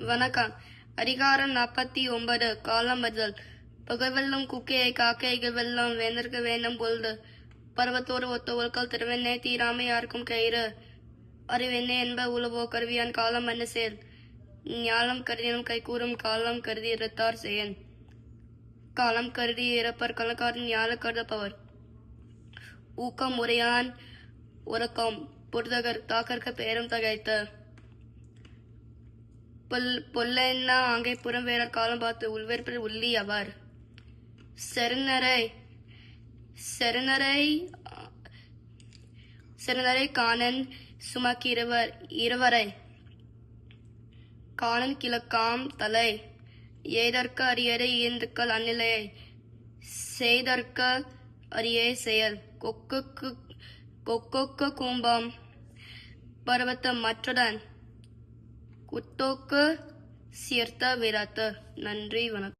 வணக்கம். அதிகாரம் நாற்பத்தி ஒன்பது. காலம் பதில். பகவெல்லும் குக்கையை காக்கைகள் வெல்லம் வேந்தற்கு வேண்டும் பொழுது. பருவத்தோடு ஒத்த ஒழுக்கல் திருவெண்ணே தீராமை யாருக்கும் கயிறு. அறிவெண்ணே என்ப உழவோ கருவியான் காலம் என்ன செயல் ஞாலம் கருதினும் கைகூறும் காலம் கருதி இருத்தார் செயன் காலம் கருதி இறப்பர் கலக்காரன் ஞால கருதப்பவர். ஊக்கம் உரையான் உறக்கம். புரிதகர் தாக்கற்க பேரும் தகைத்த. பொல் பொல்லென்னா ஆங்கை புறம் வேற காலம் பார்த்து உள்வேற்பர் உள்ளி அவர். செருநரை செருநரை செருநரை காணன் சுமக்கு இருவர் இருவரை. காணன் கிழக்காம் தலை ஏதற்க அரியரை இயந்துக்கள் அந்நிலையை செய்தற்க அரியே செயல். கொக்குக்கு கொக்கொக்க கூம்பம் பருவத்த மற்றுடன் குத்தோக்கு சீர்த்த விரத்து. நன்றி வணக்கம்.